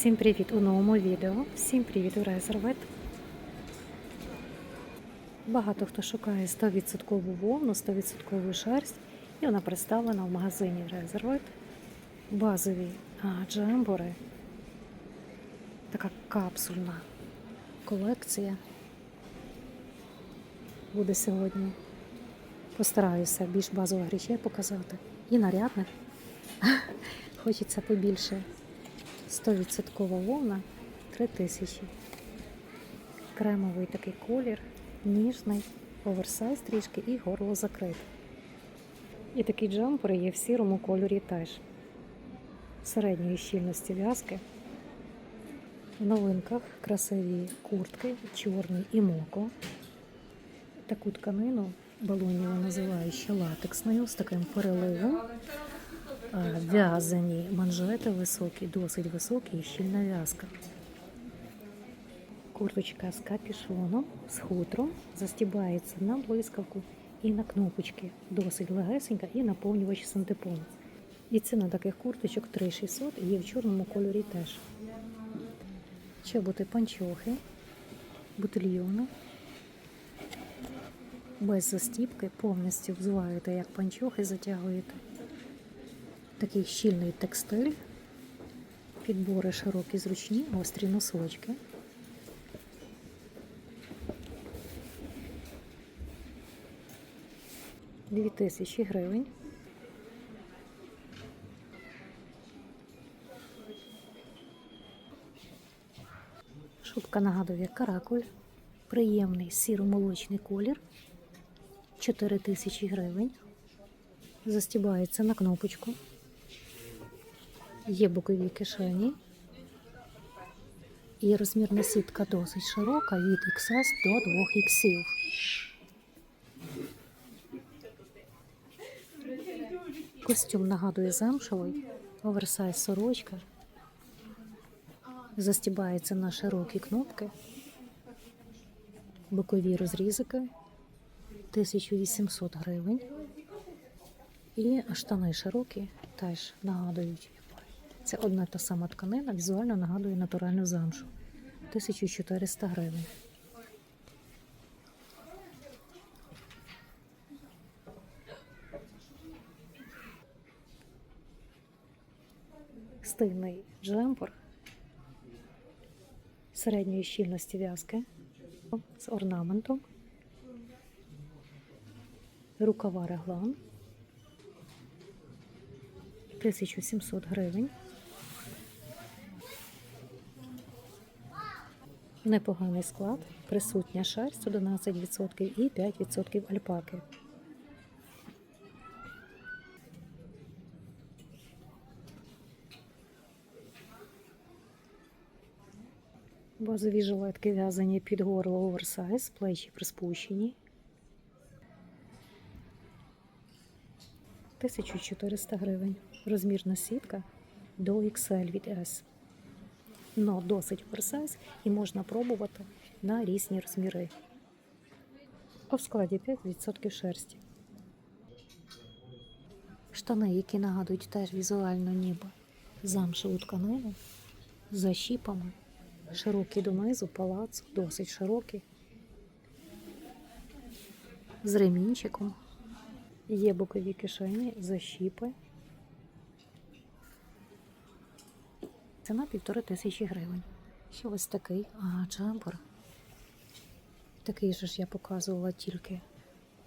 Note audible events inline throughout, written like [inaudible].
Всім привіт у новому відео. Всім привіт у Резервет. Багато хто шукає 100% вовну, 100% шерсть, і вона представлена в магазині Резервет. Базові джембори. Така капсульна колекція. Буде сьогодні. Постараюся більш базових речей показати. І нарядних. [laughs] Хочеться побільше. 100% вовна 3000. Кремовий такий колір, ніжний, оверсайз трішки і горло закрите. І такі джемпери є в сірому кольорі теж. Середньої щільності в'язки. В новинках красиві куртки, чорні і моко. Таку тканину балоніву називають ще латексною з таким переливом. В'язані манжети високі, досить високі і щільна в'язка. Курточка з капюшоном, з хутром, застібається на блискавку і на кнопочки. Досить легесенька і наповнювач синтепон. І ціна таких курточок 3600 і є в чорному кольорі теж. Чоботи панчохи, бутильйони. Без застіпки повністю взуваєте як панчохи, затягуєте. Такий щільний текстиль, підбори широкі, зручні, гострі носочки. Дві тисячі гривень. Шубка нагадує каракуль. Приємний сіро-молочний колір. 4 тисячі гривень. Застібається на кнопочку. Є бокові кишені. І розмірна сітка досить широка від XS до 2 іксів. Костюм нагадує замшевий, оверсайз сорочка. Застібається на широкі кнопки, бокові розрізики 1800 гривень. І штани широкі теж нагадують. Це одна та сама тканина, візуально нагадує натуральну замшу. 1400 гривень. Стильний джемпер середньої щільності в'язки з орнаментом, рукава реглан. 1700 гривень. Непоганий склад, присутня шерсть 11% і 5% альпаки. Базові жилетки в'язані під горло оверсайз, плечі приспущені. 1400 гривень. Розмірна сітка до XL від S. Но досить оверсайз і можна пробувати на різні розміри. А в складі 5% шерсті. Штани, які нагадують теж візуально ніби замшеву тканину з защіпами, широкі донизу, палац, досить широкий, з ремінчиком. Є бокові кишені, защіпи. Ціна півтори тисячі гривень. Ще ось такий а, джемпер. Такий же ж я показувала тільки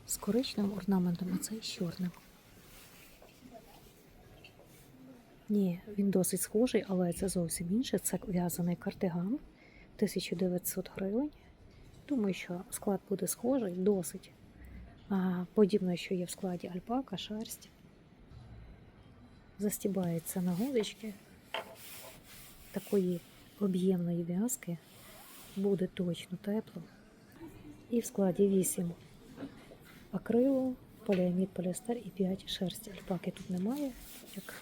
з коричневим орнаментом, а цей з чорним. Ні, він досить схожий, але це зовсім інше. Це в'язаний кардиган 1900 гривень. Думаю, що склад буде схожий, досить. А, Подібно, що є в складі альпака, шерсть. Застібається на гудочки. Такої об'ємної в'язки буде точно тепло. І в складі 8 акрилу, поліамід, поліестер і 5 шерсті. Альпаки тут немає, як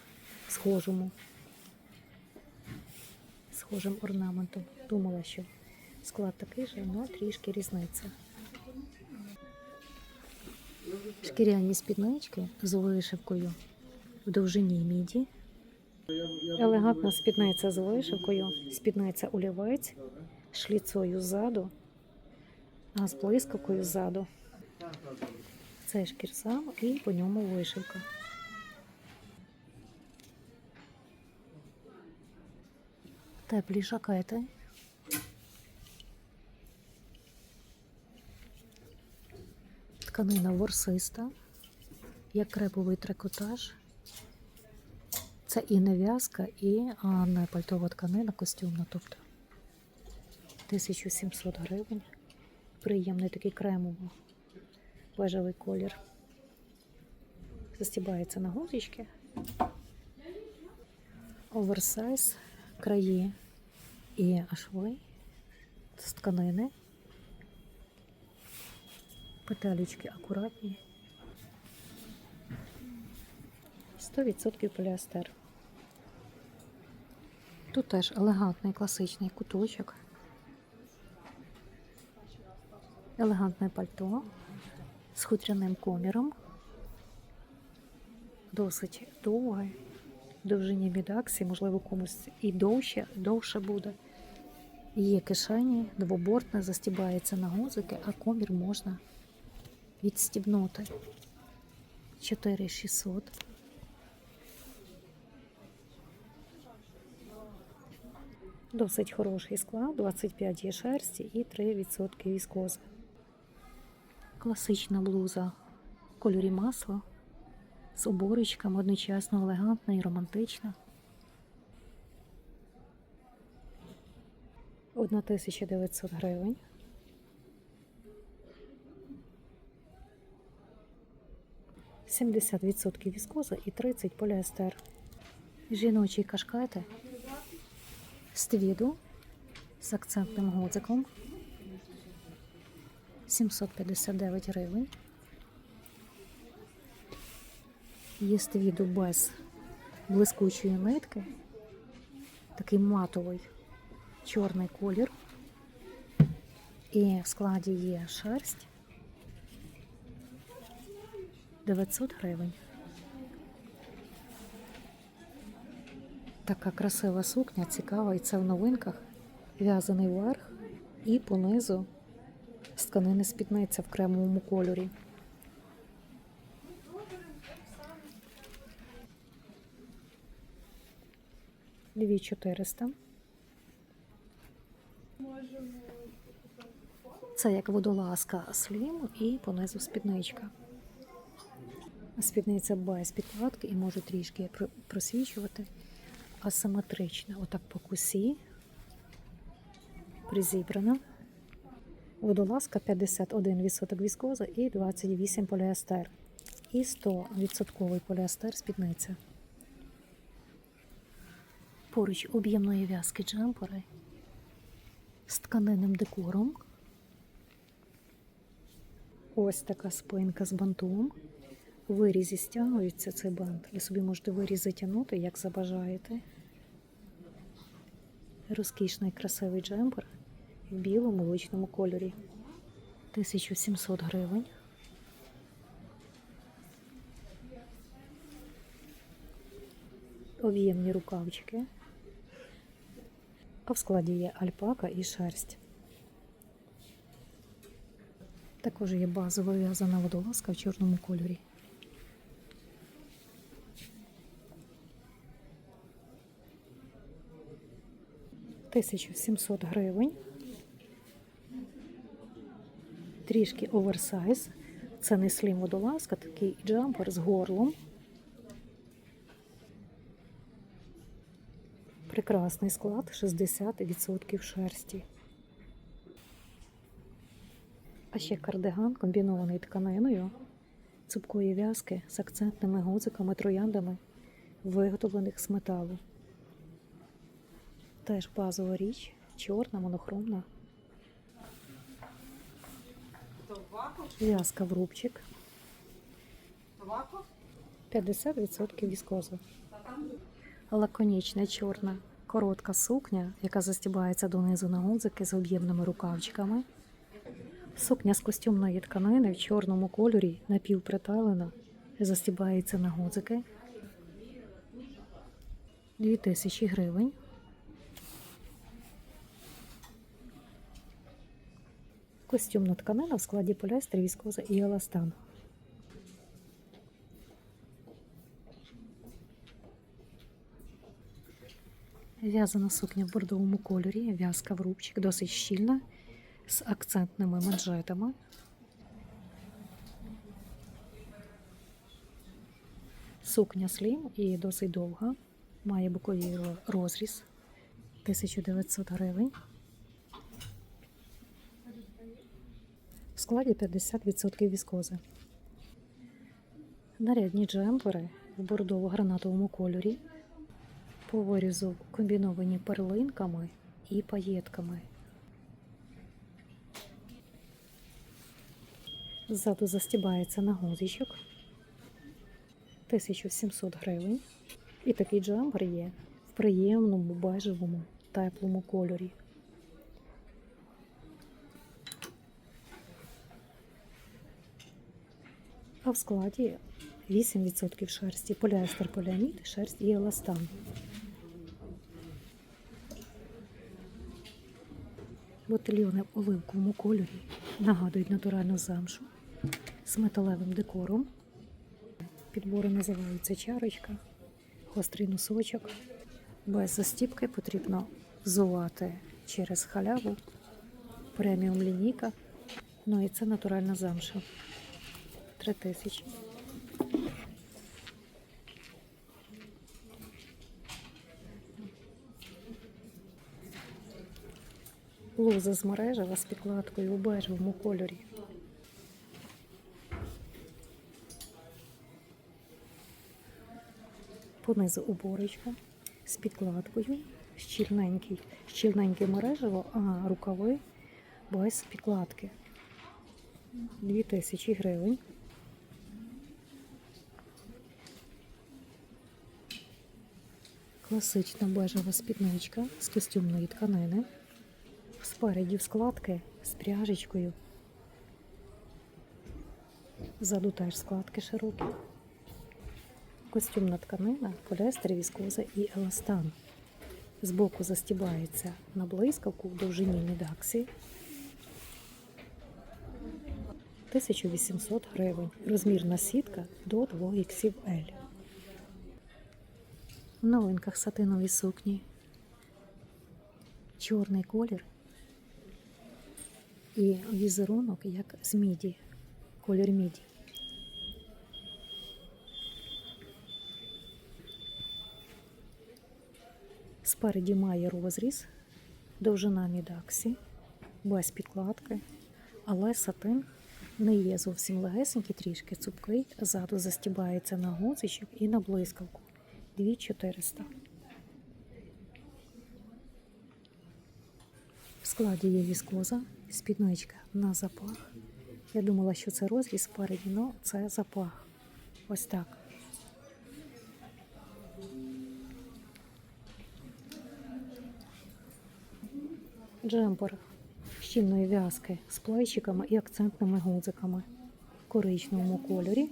схожому, схожим орнаментом. Думала, що склад такий же, але трішки різниця. Шкіряні спіднички з вишивкою в довжині міді Елегантна спідниця з вишивкою, спідниця олівець, шліцою ззаду, а з блискавкою ззаду. Це шкірсам і по ньому вишивка. Теплі жакети. Тканина ворсиста, як креповий трикотаж. Це і не в'язка, і не пальтова тканина костюмна, тобто 1700 гривень. Приємний такий кремово бежевий колір. Застібається на гузички. Оверсайз, краї і шви з тканини. Петелечки акуратні. 100% поліестер. Тут теж елегантний класичний куточок. Елегантне пальто з хутряним коміром. Досить довге. Довжині бідаксі, можливо, комусь і довше, довше буде. Є кишені, двобортне, застібається на гузики, а комір можна відстібнути. 4600. Досить хороший склад, 25 є шерсті і 3% віскози. Класична блуза в кольорі масла з оборочками одночасно елегантна і романтична. 1900 гривень. Сімдесят відсотків віскоза і 30 поліестер. Жіночі кашкети з з акцентним гудзиком 759 гривень. Є з без блискучої нитки. Такий матовий чорний колір. І в складі є шерсть 900 гривень. Така красива сукня, цікава, і це в новинках. В'язаний верх і понизу з тканини спідниця в кремовому кольорі. Дві 400. Це як водолазка слім і понизу спідничка. Спідниця без підкладки і може трішки просвічувати асиметрично. Отак по кусі. Призібрана. Водолазка 51% віскоза і 28 поліестер. І 100% поліестер спідниця. Поруч об'ємної в'язки джемпери з тканинним декором. Ось така спинка з бантом. Вирізі стягується цей бант. Ви собі можете виріз затягнути, як забажаєте. Розкішний красивий джемпер в білому молочному кольорі. 1700 гривень. Об'ємні рукавчики. А в складі є альпака і шерсть. Також є базова в'язана водолазка в чорному кольорі. Тисячу сімсот гривень. Трішки оверсайз. Це не слім водолазка, такий джампер з горлом. Прекрасний склад 60% шерсті. А ще кардиган комбінований тканиною, цупкої в'язки з акцентними гудзиками, трояндами, виготовлених з металу. Теж базова річ, чорна, монохромна. В'язка в рубчик. 50% віскозу. Лаконічна чорна коротка сукня, яка застібається донизу на гудзики з об'ємними рукавчиками. Сукня з костюмної тканини в чорному кольорі напівприталена, застібається на гудзики. 2000 гривень. Костюмна тканина в складі поліестер, віскоза і еластан. В'язана сукня в бордовому кольорі, в'язка в рубчик, досить щільна, з акцентними манжетами. Сукня слім і досить довга. Має боковий розріз 1900 гривень. Складі 50% віскози. Нарядні джемпери в бордово-гранатовому кольорі. По вирізу комбіновані перлинками і паєтками. Ззаду застібається на гузичок. 1700 гривень. І такий джемпер є в приємному бежевому теплому кольорі. А в складі 8% шерсті, поліестер, поліамід, шерсть і еластан. Ботильйони в оливковому кольорі нагадують натуральну замшу з металевим декором. Підбори називаються чарочка, гострий носочок. Без застіпки потрібно взувати через халяву, преміум лінійка. Ну і це натуральна замша. 3 тисячі. Блуза з мережева з підкладкою у бежевому кольорі. Понизу уборочка з підкладкою, щільненький, щільненьке мережево, а рукави без підкладки. 2000 гривень. Класична бежева спідничка з костюмної тканини. Спереді складки з пряжечкою. Ззаду теж складки широкі. Костюмна тканина, поліестер, віскоза і еластан. Збоку застібається на блискавку в довжині мідаксі. 1800 гривень. Розмірна сітка до 2 XL. В новинках сатинові сукні. Чорний колір і візерунок як з міді. Колір міді. Спереді має розріз, довжина мідаксі, без підкладки, але сатин не є зовсім легесенький, трішки цупкий. Ззаду застібається на гузичок і на блискавку. 2400. В складі є віскоза, спідничка на запах. Я думала, що це розріз спереді, але це запах. Ось так. Джемпер щільної в'язки з плейчиками і акцентними гудзиками в коричневому кольорі.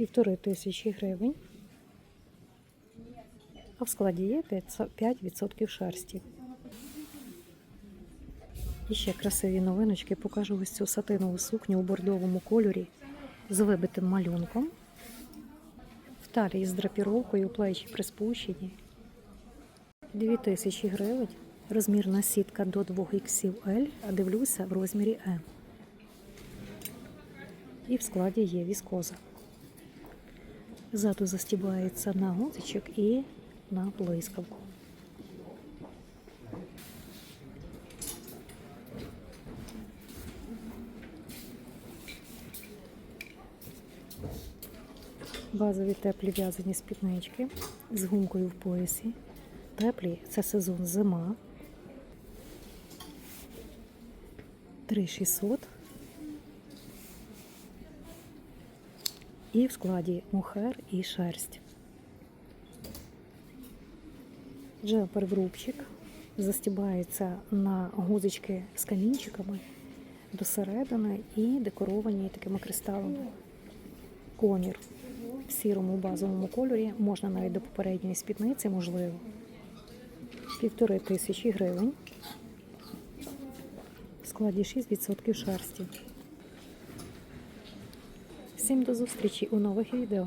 Півтори тисячі гривень. А в складі є 5% шерсті. І ще красиві новиночки. Покажу ось цю сатинову сукню у бордовому кольорі з вибитим малюнком. В талії з драпіровкою, плечі приспущені. 2000 гривень. Розмірна сітка до 2 XL, а дивлюся в розмірі М. І в складі є віскоза. Ззаду застібається на гудзичок і на блискавку. Базові теплі в'язані спіднички з гумкою в поясі. Теплі це сезон зима. 3600. І в складі мухер і шерсть. Джемпер в рубчик застібається на гузички з камінчиками до середини і декоровані такими кристалами. Комір в сірому базовому кольорі, можна навіть до попередньої спідниці, можливо. Півтори тисячі гривень. В складі 6% шерсті. Всім до зустрічі у нових відео.